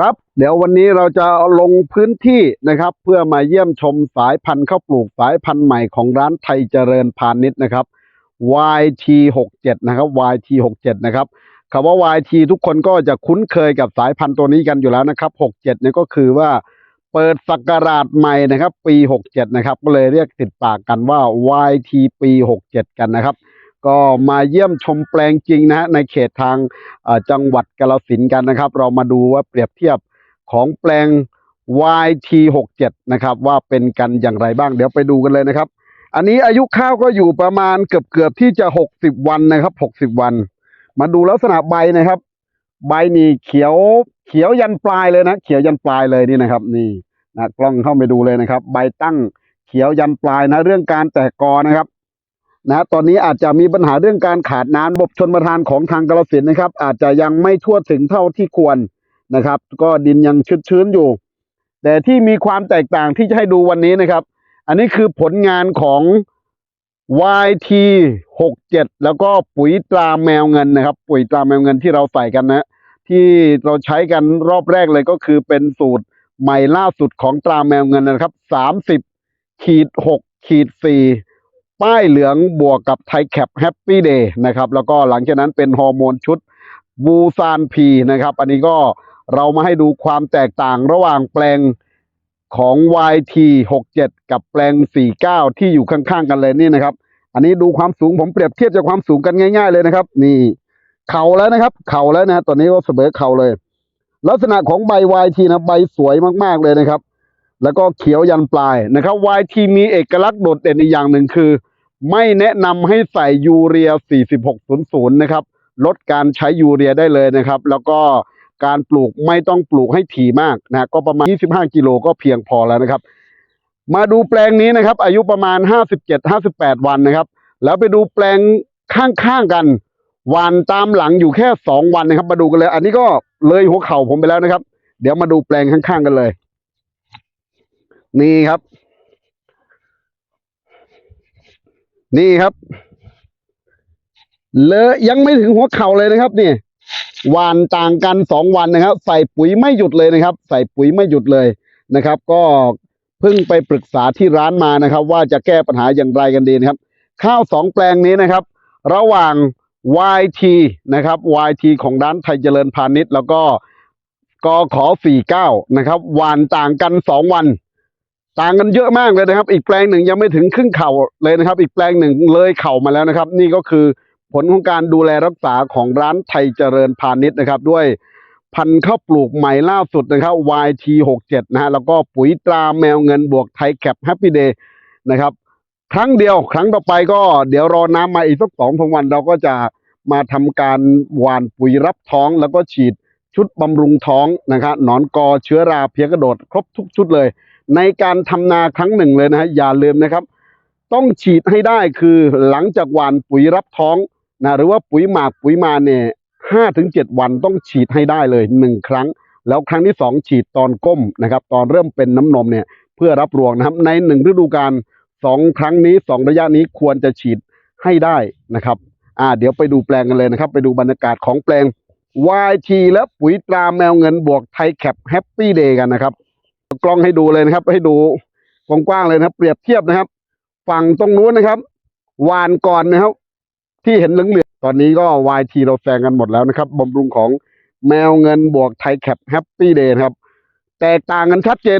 ครับ เดี๋ยววันนี้เราจะลงพื้นที่นะครับ เพื่อมาเยี่ยมชมสายพันธุ์ข้าวปลูกสายพันธุ์ใหม่ของร้านไทยเจริญพาณิชย์นะครับ YT67 นะครับ YT67 นะครับคำว่า YT ทุกคนก็จะคุ้นเคยกับสายพันธุ์ตัวนี้กันอยู่แล้วนะครับ 67เนี่ยก็คือว่าเปิดศักราชใหม่นะครับ ปี 67 นะครับ ก็เลยเรียกติดปากกันว่า YT ปี 67 กันนะครับ ก็มาเยี่ยมชมแปลงจริงนะฮะในเขตทางจังหวัดกาฬสินกันนะครับ เรามาดูว่าเปรียบเทียบของแปลง YT67 นะครับ ว่าเป็นกันอย่างไรบ้าง เดี๋ยวไปดูกันเลยนะครับ อันนี้อายุข้าวก็อยู่ประมาณเกือบเกือบๆที่จะ 60 วันนะครับ 60 วัน มาดูลักษณะใบนะครับ ใบนี่เขียวเขียวยันปลายเลยนะ เขียวยันปลายเลยนี่นะครับ นี่นะกล้องเข้าไปดูเลยนะครับ ใบตั้งเขียวยันปลายนะ เรื่องการแตกกอนะครับ นะตอนนี้อาจจะมีปัญหาเรื่องการขาดน้ำระบบชนประทานของทางกาฬสินนะครับ อาจจะยังไม่ทั่วถึงเท่าที่ควรนะครับ ก็ดินยังชื้นๆอยู่ แต่ที่มีความแตกต่างที่จะให้ดูวันนี้นะครับ อันนี้คือผลงานของ YT 67 แล้วก็ปุ๋ยตราแมวเงินนะครับ ปุ๋ยตราแมวเงินที่เราใส่กันนะ ที่เราใช้กันรอบแรกเลยก็คือเป็นสูตรใหม่ล่าสุดของตราแมวเงินนะครับ 30ขีด6ขีด4 ป้ายเหลืองบวกกับไทแคปแฮปปี้เดย์นะครับ แล้วก็หลังจากนั้นเป็นฮอร์โมนชุดบูซานพีนะครับ อันนี้ก็เรามาให้ดูความแตกต่างระหว่างแปลงของ YT 67 กับแปลง 49 ที่อยู่ข้างๆกันเลยนี่นะครับ อันนี้ดูความสูงผมเปรียบเทียบจากความสูงกันง่าย ๆเลยนะครับ นี่เข่าแล้วนะครับ เข่าแล้วนะตอนนี้ก็เสมอเข่าเลย ลักษณะของใบ YT นะใบสวยมากๆเลยนะครับ แล้วก็เขียวยันปลายนะครับ YT มีเอกลักษณ์โดดเด่นอีกอย่างหนึ่งคือ ไม่แนะนำให้ใส่ยูเรีย 4600 นะครับ ลดการใช้ยูเรียได้เลยนะครับ แล้วก็การปลูกไม่ต้องปลูกให้ถี่มากนะก็ประมาณ 25 กิโลก็เพียงพอแล้วนะครับ มาดูแปลงนี้นะครับ อายุประมาณ 57-58 วันนะครับ แล้วไปดูแปลงข้างๆกันวันตามหลังอยู่แค่ 2 วันนะครับ มาดูกันเลย อันนี้ก็เลยหัวเข่าผมไปแล้วนะครับ เดี๋ยวมาดูแปลงข้างๆกันเลย นี่ครับ นี่ครับ เลอะยังไม่ถึงหัวเข่าเลยนะครับ นี่วานต่างกันสองวันนะครับ ใส่ปุ๋ยไม่หยุดเลยนะครับ ใส่ปุ๋ยไม่หยุดเลยนะครับ ก็เพิ่งไปปรึกษาที่ร้านมานะครับ ว่าจะแก้ปัญหาอย่างไรกันดีนะครับ ข้าวสองแปลงนี้นะครับ ระหว่าง YT นะครับ YT ของร้านไทยเจริญพาณิชย์ แล้วก็กขอ49นะครับวานต่างกันสองวัน ต่างกันเยอะมากเลยนะครับ อีกแปลงหนึ่งยังไม่ถึงครึ่งเข่าเลยนะครับ อีกแปลงหนึ่งเลยเข่ามาแล้วนะครับ นี่ก็คือผลของการดูแลรักษาของร้านไทยเจริญพาณิชย์นะครับ ด้วยพันธุ์ข้าวปลูกใหม่ล่าสุดนะครับ YT67 นะฮะแล้วก็ปุ๋ยตราแมวเงินบวกไทยแคปแฮปปี้เดย์นะครับครั้งเดียวครั้งต่อไปก็เดี๋ยวรอน้ำมาอีกสักสองสวันเราก็จะมาทำการหว่านปุ๋ยรับท้องแล้วก็ฉีดชุดบำรุงท้องนะครับหนอนกอเชื้อราเพียกระโดด ครบทุกชุดเลย ในการทำนาครั้งหนึ่งเลยนะฮะอย่าลืมนะครับ ต้องฉีดให้ได้คือหลังจากหว่านปุ๋ยรับท้องนะหรือว่าปุ๋ยหมากปุ๋ยมาเนี่ยห้าถึงเจ็ดวันต้องฉีดให้ได้เลยหนึ่งครั้ง แล้วครั้งที่สองฉีดตอนก้มนะครับ ตอนเริ่มเป็นน้ำนมเนี่ยเพื่อรับรวงนะครับ ในหนึ่งฤดูกาลสองครั้งนี้สองระยะนี้ควรจะฉีดให้ได้นะครับอ่าเดี๋ยวไปดูแปลงกันเลยนะครับ ไปดูบรรยากาศของแปลง YT และปุ๋ยตราแมวเงินบวกไทยแคปแฮปปี้เดย์กันนะครับ กล้องให้ดูเลยนะครับ ให้ดูกว้างๆเลยนะครับ เปรียบเทียบนะครับ ฝั่งตรงนู้นนะครับวานก่อนนะครับ ที่เห็นเหลืองๆตอนนี้ก็ YT เราแซงกันหมดแล้วนะครับบำรุงของแมวเงินบวกไทยแคปแฮปปี้เดย์ครับ แตกต่างกันชัดเจน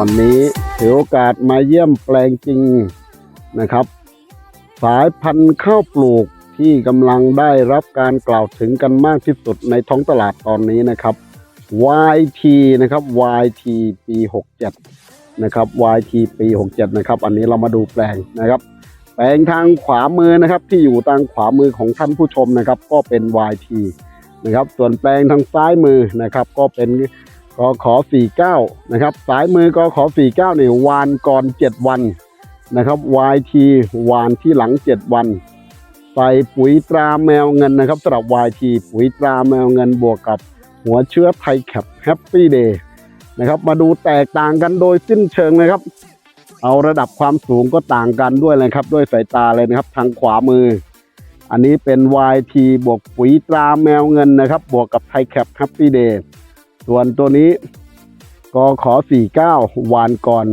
วันนี้ถือโอกาสมาเยี่ยมแปลงจริงนะครับ สายพันธุ์ข้าวปลูกที่กำลังได้รับการกล่าวถึงกันมากที่สุดในท้องตลาดตอนนี้นะครับ YT นะครับ YT ปี 67 นะครับ YT ปี 67 นะครับ อันนี้เรามาดูแปลงนะครับ แปลงทางขวามือนะครับ ที่อยู่ทางขวามือของท่านผู้ชมนะครับ ก็เป็น YT นะครับ ส่วนแปลงทางซ้ายมือนะครับ ก็เป็น กขอ49 นะครับ สายมือกขอ49เนี่ยวานก่อน 7 วันนะครับ YT วานที่หลัง 7 วัน ใส่ปุ๋ยตราแมวเงินนะครับสำหรับ YT ปุ๋ยตราแมวเงินบวกกับหัวเชื้อไทยแคปแฮปปี้เดย์นะครับ มาดูแตกต่างกันโดยสิ้นเชิงนะครับ เอาระดับความสูงก็ต่างกันด้วยเลยครับ ด้วยสายตาเลยนะครับ ทางขวามือ อันนี้เป็น YT บวกปุ๋ยตราแมวเงินนะครับ บวกกับไทยแคปแฮปปี้เดย์ ส่วนตัวนี้ก็ขอ49วานก่อน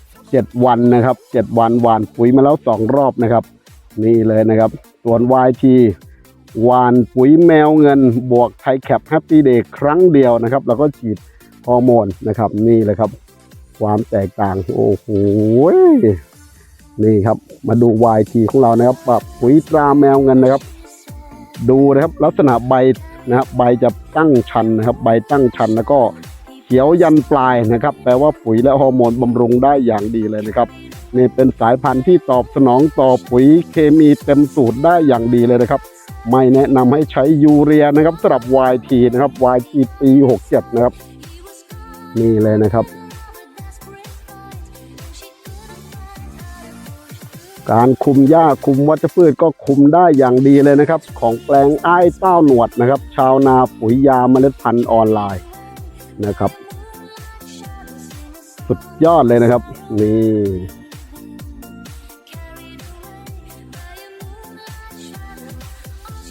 7วันนะครับ7วันหวานปุ๋ยมาแล้ว2รอบนะครับ นี่เลยนะครับ ส่วน YT หวานปุ๋ยแมวเงินบวกไทยแคปแฮปปี้เดย์ครั้งเดียวนะครับ แล้วก็ฉีดฮอร์โมนนะครับ นี่เลยครับ ความแตกต่างโอ้โหนี่ครับ มาดู YT ของเรานะครับปุ๋ยตราแมวเงินนะครับ ดูนะครับ ลักษณะใบ นะครับใบจะตั้งชันนะครับ ใบตั้งชันแล้วก็เขียวยันปลายนะครับ แปลว่าปุ๋ยและฮอร์โมนบำรุงได้อย่างดีเลยนะครับนี่เป็นสายพันธุ์ที่ตอบสนองต่อปุ๋ยเคมีเต็มสูตรได้อย่างดีเลยนะครับ ไม่แนะนำให้ใช้ยูเรียนะครับสำหรับ YT นะครับ YT ปี 67 นะครับ นี่เลยนะครับ การคุมหญ้าคุมวัชพืชก็คุมได้อย่างดีเลยนะครับ ของแปลงอ้ายเต้าหนวดนะครับ ชาวนาปุ๋ยยาเมล็ดพันธุ์ออนไลน์นะครับ สุดยอดเลยนะครับ นี่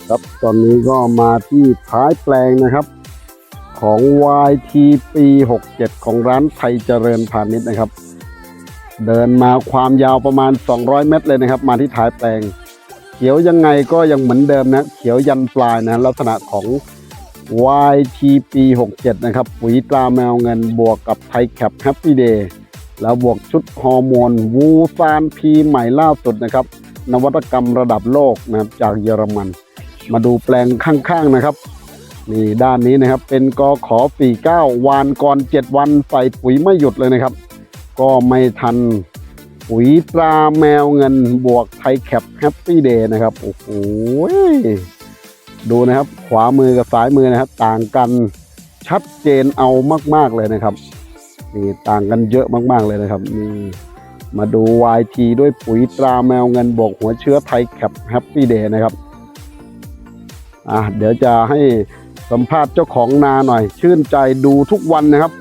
ครับตอนนี้ก็มาที่ท้ายแปลงนะครับ ของ YT ปี67 ของร้านไทยเจริญพาณิชย์นะครับ เดินมาความยาวประมาณ 200 เมตรเลยนะครับ มาที่ท้ายแปลง เขียวยังไงก็ยังเหมือนเดิมนะ เขียวยันปลายนะลักษณะของ YTP 67 นะครับ ปุ๋ยตราแมวเงินบวกกับไทแคปแฮปปี้เดย์แล้วบวกชุดฮอร์โมน วูซานพีใหม่ล่าสุดนะครับ นวัตกรรมระดับโลกนะครับจากเยอรมัน มาดูแปลงข้างๆนะครับนี่ด้านนี้นะครับเป็นกอขอ49วานก่อน 7 วันใส่ปุ๋ยไม่หยุดเลยนะครับ ก็ไม่ทันปุ๋ยตราแมวเงินบวกไทยแคปแฮปปี้เดย์นะครับ โอ้โหดูนะครับ ขวามือกับซ้ายมือนะครับ ต่างกันชัดเจนเอามาก ๆ เลยนะครับนี่ต่างกันเยอะมาก ๆ เลยนะครับนี่มาดู YT ด้วยปุ๋ยตราแมวเงินบวกหัวเชื้อไทยแคปแฮปปี้เดย์นะครับอะเดี๋ยวจะให้สัมภาษณ์เจ้าของนาหน่อย ชื่นใจดูทุกวันนะครับ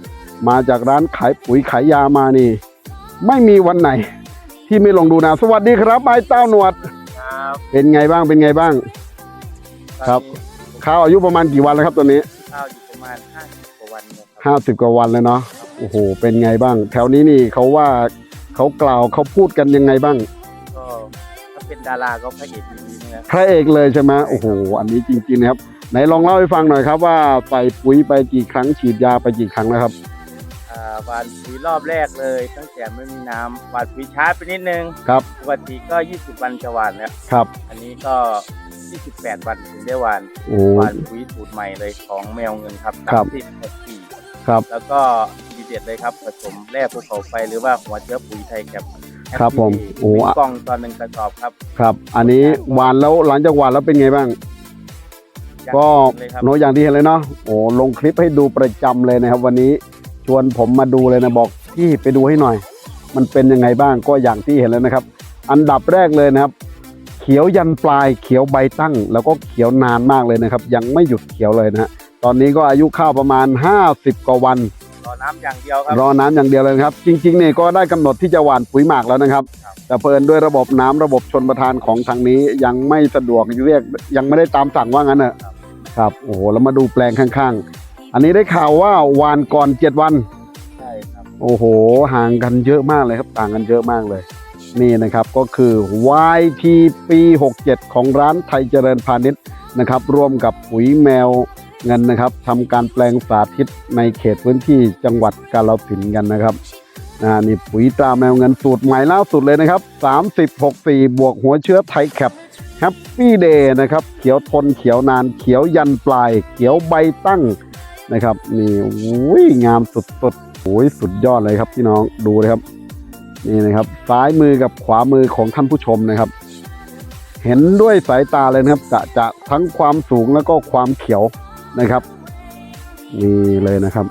มาจากร้านขายปุ๋ยขายยามานี่ ไม่มีวันไหน ที่ไม่ลงดูนา สวัสดีครับไอ้เต้าหนวด ครับเป็นไงบ้างเป็นไงบ้าง ครับ ข้าวอายุประมาณกี่วันแล้วครับตัวนี้ข้าวอยู่ประมาณห้าสิบกว่าวันเนี่ยครับห้าสิบกว่าวันเลยเนาะโอ้โหเป็นไงบ้าง แถวนี้นี่เขาว่าเขากล่าวเขาพูดกันยังไงบ้าง ก็ถ้าเป็นดาราก็พระเอกดีๆนะครับพระเอกเลยใช่ไหมโอ้โหอันนี้จริงๆนะครับไหนลองเล่าให้ฟังหน่อยครับว่าใส่ปุ๋ยไปกี่ครั้งฉีดยาไปกี่ครั้งแล้วครับอ่า หวานปุ๋ยรอบแรกเลย ตั้งแต่ไม่มีน้ำหวานปุ๋ยช้าไปนิดนึงครับ ปกติก็ 20 วันจะหวานแล้วครับ อันนี้ก็ 28 วันถึงได้หวานโอ้ หวานปุ๋ยสูตรใหม่เลยของแมวเงินครับครับ30ปีครับ แล้วก็ทีเด็ดเลยครับผสมแร่ภูเขาไฟหรือว่าหัวเชื้อปุ๋ยไทยแคปครับผม โอ้หนึ่งกล่องต่อหนึ่งกระสอบครับครับ อันนี้หวานแล้วหลังจากหวานแล้วเป็นไงบ้าง อย่างก็เลยครับ โนตอย่างที่เห็นเลยเนาะ โอ้ ลงคลิปให้ดูประจำเลยนะครับวันนี้ ชวนผมมาดูเลยนะบอกพี่ไปดูให้หน่อย มันเป็นยังไงบ้างก็อย่างที่เห็นแล้วนะครับ อันดับแรกเลยนะครับ เขียวยันปลายเขียวใบตั้ง แล้วก็เขียวนานมากเลยนะครับ ยังไม่หยุดเขียวเลยนะฮะตอนนี้ก็อายุข้าวประมาณ 50 กว่าวัน รอน้ำอย่างเดียวครับ รอน้ำอย่างเดียวเลยนะครับ จริงๆเนี่ยก็ได้กำหนดที่จะหว่านปุ๋ยหมากแล้วนะครับ ครับ แต่เพลินด้วยระบบน้ำระบบชนประทานของทางนี้ยังไม่สะดวกเรียกยังไม่ได้ตามสั่งว่างั้นเนอะครับโอ้โหแล้วมาดูแปลงข้างๆ อันนี้ได้ข่าวว่าหวานก่อนเจ็ดวัน ใช่ครับโอ้โห ห่างกันเยอะมากเลยครับ ต่างกันเยอะมากเลย นี่นะครับก็คือ YT ปี67 ของร้านไทยเจริญพาณิชย์นะครับ ร่วมกับปุ๋ยแมวเงินนะครับทำการแปลงสาธิตในเขตพื้นที่จังหวัดกาฬสินธุ์กันนะครับอ่านี่ปุ๋ยตราแมวเงินสูตรใหม่ล่าสุดเลยนะครับ 30 64 บวกหัวเชื้อไทยแคปแฮปปี้เดย์นะครับ เขียวทนเขียวนานเขียวยันปลาย เขียวใบตั้ง นะครับนี่อุ้ยงามสุดๆโอ้ยสุดยอดเลยครับพี่น้องดูเลยครับ นี่นะครับ ซ้ายมือกับขวามือของท่านผู้ชมนะครับ เห็นด้วยสายตาเลยนะครับจะจะทั้งความสูงแล้วก็ความเขียวนะครับ นี่เลยนะครับ